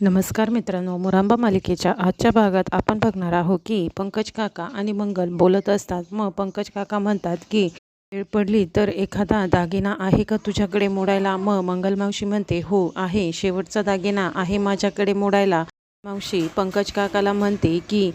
नमस्कार मित्रांनो मुरांबा मालिकेच्या आजच्या भागात आपण बघणार आहोत की पंकज काका आणि मंगल बोलत असतात. मग पंकज काका म्हणतात की वेळ पडली तर एखादा दागिना आहे का तुझ्याकडे मोडायला? मग मंगल मावशी म्हणते हो आहे. शेवटचा दागिना आहे माझ्याकडे मोडायला. मावशी पंकज काकाला म्हणते की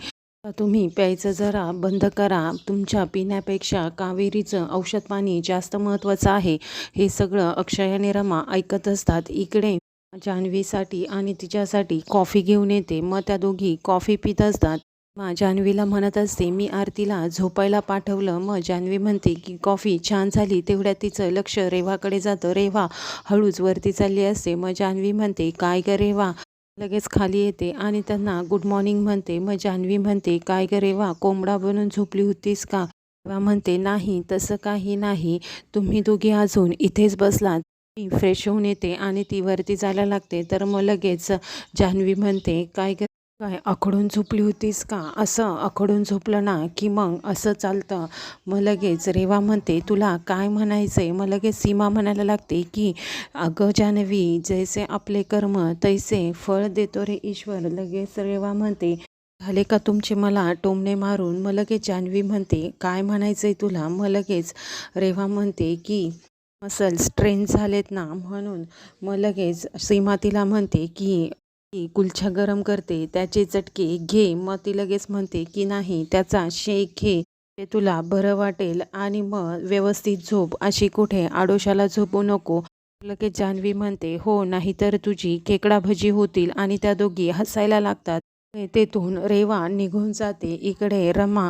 तुम्ही प्यायचं जरा बंद करा. तुमच्या पिण्यापेक्षा कावेरीचं औषध पाणी जास्त महत्त्वाचं आहे. हे सगळं अक्षय आणि रमा ऐकत असतात. इकडे जान्हवीसाठी आणि तिच्यासाठी कॉफी घेऊन येते. मग त्या दोघी कॉफी पित असतात. मग जान्हवीला म्हणत असते मी आरतीला झोपायला पाठवलं. मग जान्हवी म्हणते की कॉफी छान झाली तेवढ्यात तिचं लक्ष रेवाकडे जातं. रेवा हळूच वरती चालली असते. मग जान्हवी म्हणते काय ग रेवा? लगेच खाली येते आणि त्यांना गुड मॉर्निंग म्हणते. मग जान्हवी म्हणते काय ग रेवा कोंबडा बनून झोपली होतीस का? रेवा म्हणते नाही तसं काही नाही. तुम्ही दोघी अजून इथेच बसलात. मी फ्रेश होऊन येते आणि ती वरती जायला लागते. तर मग लगेच जान्हवी म्हणते काय ग काय आखडून झोपली होतीस का? असं आखडून झोपलं ना की मग असं चालतं. मग लगेच रेवा म्हणते तुला काय म्हणायचं आहे मग लगेच सीमा म्हणायला लागते की अगं जान्हवी जैसे आपले कर्म तैसे फळ देतो रे ईश्वर. लगेच रेवा म्हणते झाले का तुमचे मला टोमणे मारून? मग लगेच जान्हवी म्हणते काय म्हणायचं आहे तुला? मग लगेच रेवा म्हणते की मसल्स ट्रेन झालेत ना म्हणून मग लगेच सीमा तिला म्हणते की ती कुलछा गरम करते त्याचे चटके घे. मग ती लगेच म्हणते की नाही त्याचा शेक घे ते तुला बरं वाटेल. आणि मग व्यवस्थित झोप अशी कुठे आडोशाला झोपू नको. लगेच जान्हवी म्हणते हो नाहीतर तुझी खेकडा भजी होतील आणि त्या दोघी हसायला लागतात. तेथून रेवा निघून जाते. इकडे रमा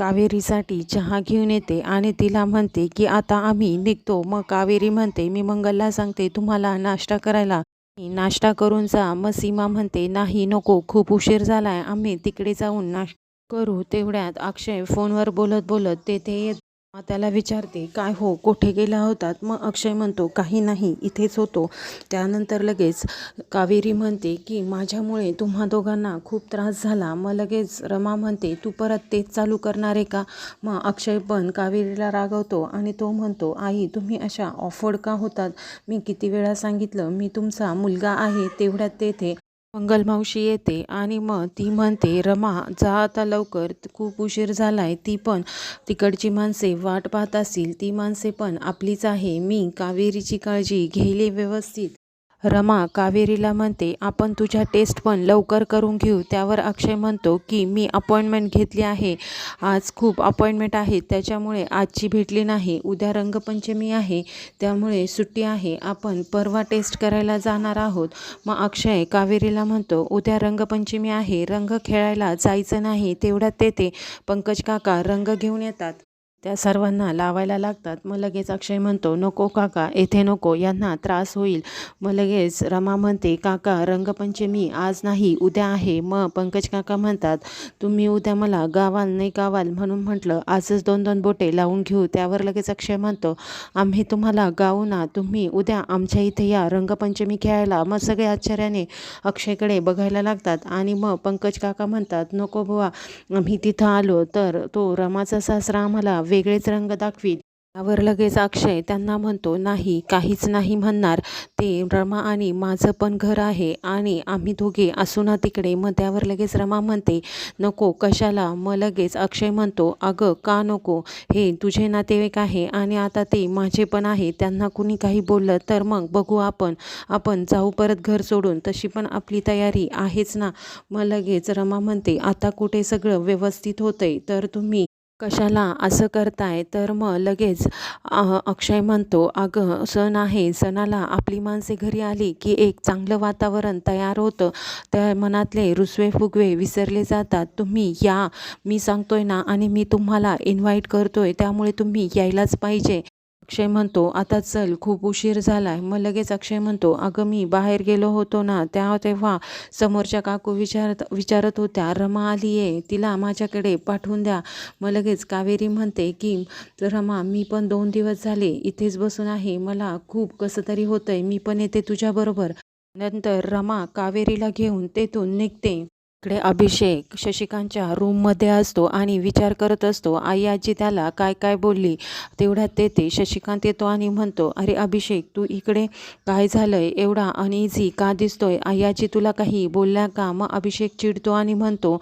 कावेरीसाठी चहा घेऊन येते आणि तिला म्हणते की आता आम्ही निघतो. मग कावेरी म्हणते मी मंगलला सांगते तुम्हाला नाश्ता करायला. नाश्ता करून जा. मग सीमा म्हणते नाही नको खूप उशीर झालाय आम्ही तिकडे जाऊन नाश्ता करू. तेवढ्यात अक्षय फोनवर बोलत बोलत तेथे येत मग त्याला विचारते काय हो कुठे गेला होतात? मग अक्षय म्हणतो काही नाही इथेच होतो. त्यानंतर लगेच कावेरी म्हणते की माझ्यामुळे तुम्हा दोघांना खूप त्रास झाला. मग लगेच रमा म्हणते तू परत तेच चालू करणार आहे का? मग अक्षय पण कावेरीला रागवतो आणि तो म्हणतो आई तुम्ही अशा ऑफर्ड का होतात? मी किती वेळा सांगितलं मी तुमचा मुलगा आहे तेवढ्यात तेथे मंगलमावशी येते आणि मग ती म्हणते रमा जा आता लवकर. खूप उशीर झालाय. ती पण तिकडची माणसे वाट पाहत असतील. ती माणसे पण आपलीच आहे. मी कावेरीची काळजी घेईले व्यवस्थित. रमा कावेरीला म्हणते आपण तुझ्या टेस्ट पण लवकर करून घेऊ. त्यावर अक्षय म्हणतो की मी अपॉइंटमेंट घेतली आहे. आज खूप अपॉइंटमेंट आहेत त्याच्यामुळे आजची भेटली नाही. उद्या रंगपंचमी आहे. त्यामुळे सुट्टी आहे. आपण परवा टेस्ट करायला जाणार आहोत. मग अक्षय कावेरीला म्हणतो उद्या रंगपंचमी आहे. रंग खेळायला जायचं नाही. तेवढ्यात तेथे पंकज काका रंग घेऊन येतात. त्या सर्वांना लावायला लागतात. मग लगेच अक्षय म्हणतो नको काका येथे नको यांना त्रास होईल. मग लगेच रमा म्हणते काका रंगपंचमी आज नाही उद्या आहे. मग पंकज काका म्हणतात तुम्ही उद्या मला गावाल नाही गावाल म्हणून म्हटलं आजच दोन दोन बोटे लावून घेऊ. त्यावर लगेच अक्षय म्हणतो आम्ही तुम्हाला गाऊ ना तुम्ही उद्या आमच्या इथे या रंगपंचमी खेळायला. मग सगळे आश्चर्याने अक्षयकडे बघायला लागतात आणि मग पंकज काका म्हणतात नको बुवा आम्ही तिथं आलो तर तो रमाचा सासरा आम्हाला वेगळेच रंग दाखवीत त्यावर लगेच अक्षय त्यांना म्हणतो नाही काहीच नाही म्हणणार. ते रमा आणि माझं पण घर आहे आणि आम्ही दोघे असू ना तिकडे. मग त्यावर लगेच रमा म्हणते नको कशाला? मग लगेच अक्षय म्हणतो अगं का नको? हे तुझे नातेवाईक आहे आणि आता ते माझे पण आहे. त्यांना कुणी काही बोललं तर मग बघू आपण. आपण जाऊ परत घर सोडून. तशी पण आपली तयारी आहेच ना. मग लगेच रमा म्हणते आता कुठे सगळं व्यवस्थित होतंय? तर तुम्ही कशाला असं करताय? तर मग लगेच अक्षय म्हणतो अगं सण आहे. सणाला आपली माणसे घरी आली की एक चांगलं वातावरण तयार होतं. त्या मनातले रुसवे फुगवे विसरले जातात. तुम्ही या. मी सांगतोय ना आणि मी तुम्हाला इन्व्हाइट करतोय. त्यामुळे तुम्ही यायलाच पाहिजे. अक्षय म्हणतो आता चल खूप उशीर झाला आहे मग लगेच अक्षय म्हणतो अगं मी बाहेर गेलो होतो ना त्या तेव्हा समोरच्या काकू विचारत विचारत होत्या रमा आली आहे तिला माझ्याकडे पाठवून द्या. मग लगेच कावेरी म्हणते की रमा मी पण दोन दिवस झाले इथेच बसून आहे मला खूप कसं तरी होतं आहे मी पण येते तुझ्याबरोबर नंतर रमा कावेरीला घेऊन तेथून निघते. इकडे अभिषेक शशिकांतच्या रूममध्ये असतो आणि विचार करत असतो आई आजी त्याला काय काय बोलली? तेवढ्यात तेथे शशिकांत येतो आणि म्हणतो अरे अभिषेक तू इकडे काय झालंय? एवढा अनइझी का दिसतोय? आई आजी तुला काही बोलल्या का? मग अभिषेक चिडतो आणि म्हणतो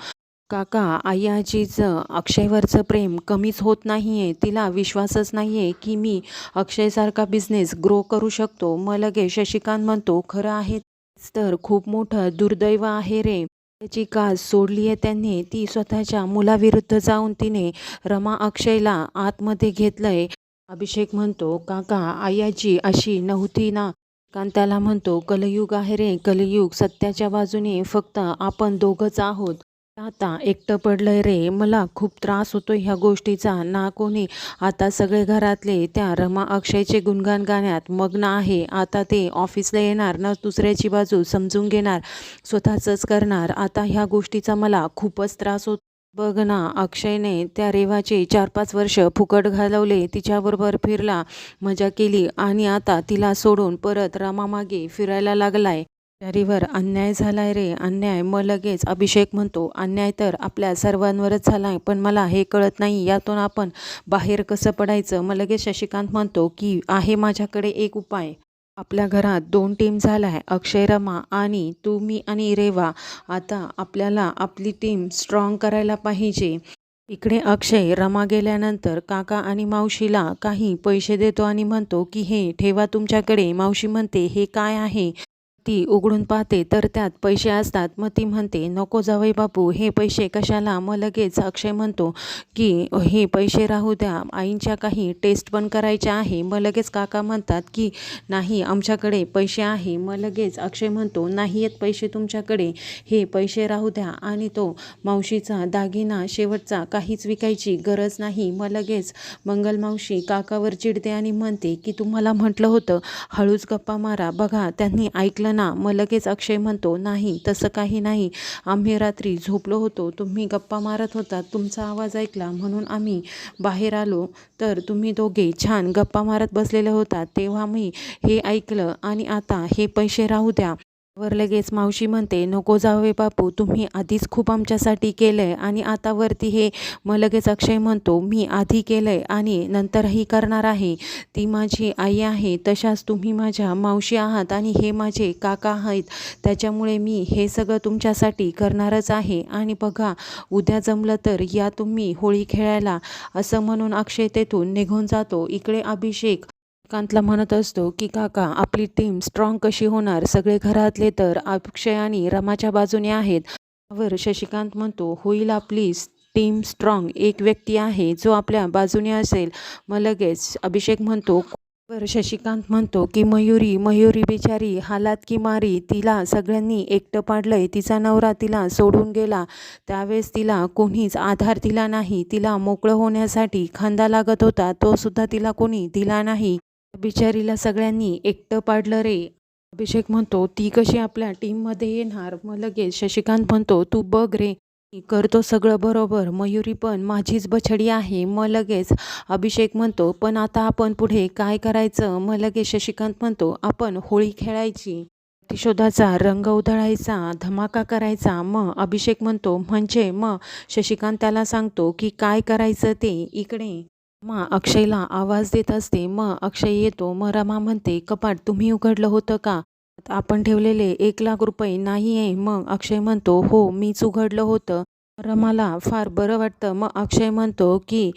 काका आई आजीचं अक्षयवरचं प्रेम कमीच होत नाही आहे तिला विश्वासच नाही आहे की मी अक्षयसारखा बिझनेस ग्रो करू शकतो. मग लगेच शशिकांत म्हणतो खरं आहे तर खूप मोठं दुर्दैव आहे रे. त्याची कास सोडली आहे त्यांनी ती स्वतःच्या मुलाविरुद्ध जाऊन तिने रमा अक्षयला आतमध्ये घेतलंय. अभिषेक म्हणतो काका आई अशी नव्हती ना? कांताला म्हणतो कलयुग आहे रे कलयुग सत्याच्या बाजूने फक्त आपण दोघंच आहोत. आता एकटं पडलंय रे. मला खूप त्रास होतो ह्या गोष्टीचा. ना कोणी. आता सगळे घरातले त्या रमा अक्षयचे गुणगान गाण्यात मग्न आहे. आता ते ऑफिसला येणार ना दुसऱ्याची बाजू समजून घेणार स्वतःचंच करणार. आता ह्या गोष्टीचा मला खूपच त्रास होतो. बघ ना अक्षयने त्या रेवाचे चार पाच वर्ष फुकट घालवले तिच्याबरोबर फिरला मजा केली आणि आता तिला सोडून परत रमामागे फिरायला लागलाय. बिचारीवर अन्याय झालाय रे. अन्याय. मग लगेच अभिषेक म्हणतो अन्याय तर आपल्या सर्वांवरच झालाय पण मला हे कळत नाही. यातून आपण बाहेर कसं पडायचं? मग लगेच शशिकांत म्हणतो की आहे माझ्याकडे एक उपाय. आपल्या घरात दोन टीम झालाय अक्षय रमा आणि तुम्ही आणि रेवा. आता आपल्याला आपली टीम स्ट्रॉंग करायला पाहिजे. इकडे अक्षय रमा गेल्यानंतर काका आणि मावशीला काही पैसे देतो आणि म्हणतो की हे ठेवा तुमच्याकडे. मावशी म्हणते हे काय आहे? ती उघडून पाहते तर त्यात पैसे असतात. मग ती म्हणते नको जावई बापू हे पैसे कशाला? मग लगेच अक्षय म्हणतो की हे पैसे राहू द्या आईंच्या काही टेस्ट पण करायच्या आहे. मग लगेच काका म्हणतात की नाही आमच्याकडे पैसे आहे. मग लगेच अक्षय म्हणतो नाही आहेत पैसे तुमच्याकडे हे पैसे राहू द्या. आणि तो मावशीचा दागिना शेवटचा काहीच विकायची गरज नाही. मग लगेच मंगल मावशी काकावर चिडते आणि म्हणते की तुम्हाला म्हटलं होतं हळूच गप्पा मारा. बघा त्यांनी ऐकलं ना मग लगेच अक्षय म्हणतो नाही तसं काही नाही. आम्ही रात्री झोपलो होतो. तुम्ही गप्पा मारत होता. तुमचा आवाज ऐकला. म्हणून आम्ही बाहेर आलो. तर तुम्ही दोघे छान गप्पा मारत बसलेले होता. तेव्हा मी हे ऐकलं आणि आता हे पैसे राहू द्या. वर लगेच मावशी म्हणते नको जावे बापू तुम्ही आधीच खूप आमच्यासाठी केलं आहे आणि आता वरती हे मग लगेच अक्षय म्हणतो मी आधी केलं आहे आणि नंतरही करणार आहे. ती माझी आई आहे तशाच तुम्ही माझ्या मावशी आहात आणि हे माझे काका आहेत. त्याच्यामुळे मी हे सगळं तुमच्यासाठी करणारच आहे. आणि बघा उद्या जमलं तर या तुम्ही होळी खेळायला. असं म्हणून अक्षय तेथून निघून जातो. इकडे अभिषेक कांतला म्हणत असतो की काका आपली टीम स्ट्रॉंग कशी होणार? सगळे घरातले तर अक्षय आणि रमाच्या बाजूने आहेत. वर शशिकांत म्हणतो होईल आपली टीम स्ट्रॉंग एक व्यक्ती आहे जो आपल्या बाजूने असेल. मग लगेच अभिषेक म्हणतो वर शशिकांत म्हणतो की मयुरी मयुरी बिचारी हालात की मारी तिला सगळ्यांनी एकटं पाडलंय. तिचा नवरा तिला सोडून गेला. त्यावेळेस तिला कोणीच आधार दिला नाही. तिला मोकळं होण्यासाठी खांदा लागत होता. तो सुद्धा तिला कोणी दिला नाही. बिचारीला सगळ्यांनी एकटं पाडलं रे. अभिषेक म्हणतो ती कशी आपल्या टीममध्ये येणार? मग लगेच शशिकांत म्हणतो तू बघ रे मी करतो सगळं बरोबर मयुरी पण माझीच बछडी आहे. मग लगेच अभिषेक म्हणतो पण आता आपण पुढे काय करायचं? मग लगेच शशिकांत म्हणतो आपण होळी खेळायची. प्रतिशोधाचा रंग उधळायचा धमाका करायचा. मग अभिषेक म्हणतो म्हणजे? मग शशिकांत त्याला सांगतो की काय करायचं ते इकडे. मा अक्षयला आवाज देत असते. मग अक्षय येतो. मग रमा म्हणते कपाट तुम्ही उघडलं होतं का? आपण ठेवलेले एक लाख रुपये नाही आहे. मग अक्षय म्हणतो हो मीच उघडलं होतं. रमाला फार बरं वाटतं. मग अक्षय म्हणतो की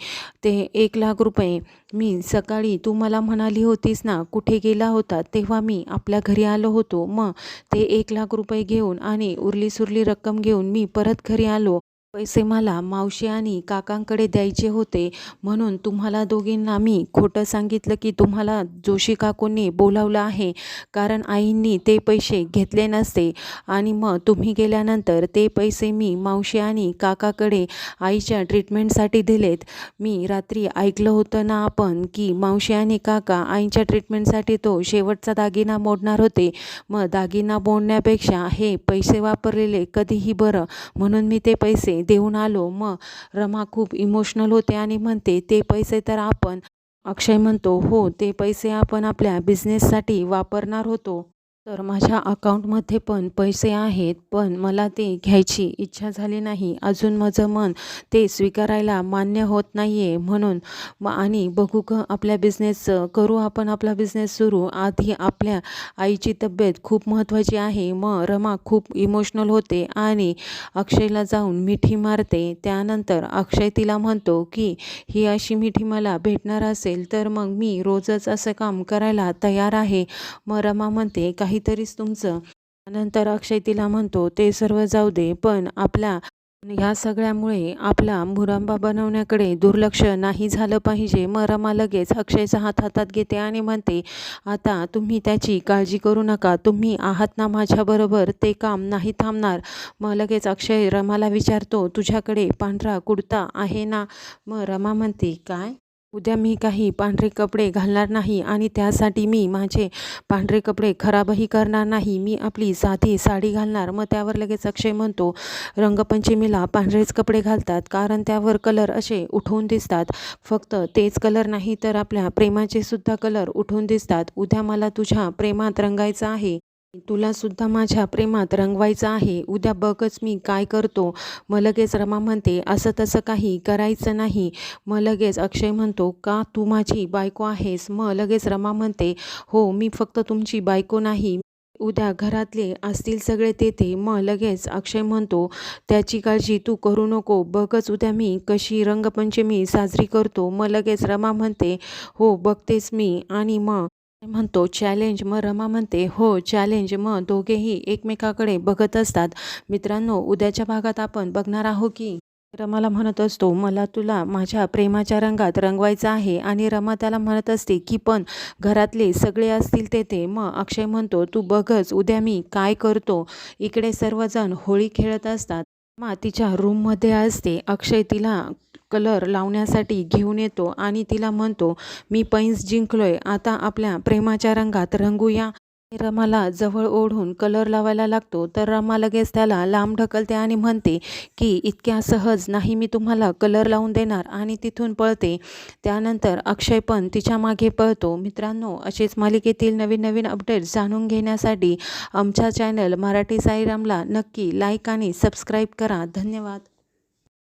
ते एक लाख रुपये मी सकाळी तू मला म्हणाली होतीस ना कुठे गेला होता? तेव्हा मी आपल्या घरी आलो होतो. मग ते एक लाख रुपये घेऊन आणि उरली सुरली रक्कम घेऊन मी परत घरी आलो. पैसे मला मावशी आणि काकांकडे द्यायचे होते. म्हणून तुम्हाला दोघींना मी खोटं सांगितलं की तुम्हाला जोशी काकूंनी बोलावलं आहे. कारण आईंनी ते पैसे घेतले नसते. आणि मग तुम्ही गेल्यानंतर ते पैसे मी मावशी आणि काकाकडे आईच्या ट्रीटमेंटसाठी दिलेत. मी रात्री ऐकलं होतं ना आपण की मावशी आणि काका आईच्या ट्रीटमेंटसाठी तो शेवटचा दागिना मोडणार होते. मग दागिना मोडण्यापेक्षा हे पैसे वापरलेले कधीही बरं. म्हणून मी ते पैसे देऊन आलो. मग रमा खूप इमोशनल होते आणि म्हणते ते पैसे तर आपण अक्षय म्हणतो हो ते पैसे आपण आपल्या बिझनेससाठी वापरणार होतो. तर माझ्या अकाउंटमध्ये पण पैसे आहेत पण मला ते घ्यायची इच्छा झाली नाही. अजून माझं मन ते स्वीकारायला मान्य होत नाही आहे म्हणून मग आणि बघू ग आपल्या बिझनेसचं करू आपण आपला बिझनेस सुरू. आधी आपल्या आईची तब्येत खूप महत्त्वाची आहे. मग रमा खूप इमोशनल होते आणि अक्षयला जाऊन मिठी मारते. त्यानंतर अक्षय तिला म्हणतो की ही अशी मिठी मला भेटणार असेल तर मग मी रोजच असं काम करायला तयार आहे. मग रमा म्हणते काही काहीतरीच तुमचं. नंतर अक्षय तिला म्हणतो ते सर्व जाऊ दे पण आपल्या ह्या सगळ्यामुळे आपला मुरंबा बनवण्याकडे दुर्लक्ष नाही झालं पाहिजे. मग रमा लगेच अक्षयचा हात हातात घेते आणि म्हणते आता तुम्ही त्याची काळजी करू नका. तुम्ही आहात ना माझ्याबरोबर ते काम नाही थांबणार. मग लगेच अक्षय रमाला विचारतो तुझ्याकडे पांढरा कुडता आहे ना? मग रमा म्हणते काय? उद्या मी काही पांढरे कपडे घालणार नाही आणि त्यासाठी मी माझे पांढरे कपडे खराबही करणार नाही. मी आपली साधी साडी घालणार. मग त्यावर लगेच अक्षय म्हणतो रंगपंचमीला पांढरेच कपडे घालतात कारण त्यावर कलर असे उठून दिसतात. फक्त तेच कलर नाही तर आपल्या प्रेमाचे सुद्धा कलर उठून दिसतात. उद्या मला तुझ्या प्रेमात रंगायचं आहे. तुला सुद्धा माझ्या प्रेमात रंगवायचं आहे. उद्या बघच मी काय करतो. मग लगेच रमा म्हणते असं तसं काही करायचं नाही. मग लगेच अक्षय म्हणतो का तू माझी बायको आहेस? मग लगेच रमा म्हणते हो मी फक्त तुमची बायको नाही. उद्या घरातले असतील सगळे तेथे. मग लगेच अक्षय म्हणतो त्याची काळजी तू करू नको. बघच उद्या मी कशी रंगपंचमी साजरी करतो. मग लगेच रमा म्हणते हो बघतेच मी. आणि मग म्हणतो चॅलेंज मग रमा म्हणते हो चॅलेंज मग दोघेही एकमेकाकडे बघत असतात. मित्रांनो उद्याच्या भागात आपण बघणार आहोत की रमाला म्हणत असतो मला तुला माझ्या प्रेमाच्या रंगात रंगवायचं आहे. आणि रमा त्याला म्हणत असते की पण घरातले सगळे असतील तेथे मग अक्षय म्हणतो तू बघच उद्या मी काय करतो? इकडे सर्वजण होळी खेळत असतात. मग तिच्या रूममध्ये असते. अक्षय तिला कलर लावण्यासाठी घेऊन येतो आणि तिला म्हणतो मी पैंस जिंकलोय आता आपल्या प्रेमाच्या रंगात रंगूया. रमाला जवळ ओढून कलर लावायला लागतो तर रमा लगेच त्याला लांब ढकलते आणि म्हणते की इतक्या सहज नाही मी तुम्हाला कलर लावून देणार. आणि तिथून पळते. त्यानंतर अक्षय पण तिच्यामागे पळतो. मित्रांनो असेच मालिकेतील नवीन नवीन अपडेट्स जाणून घेण्यासाठी आमच्या चॅनल मराठी साईरामला नक्की लाईक आणि सबस्क्राईब करा. धन्यवाद.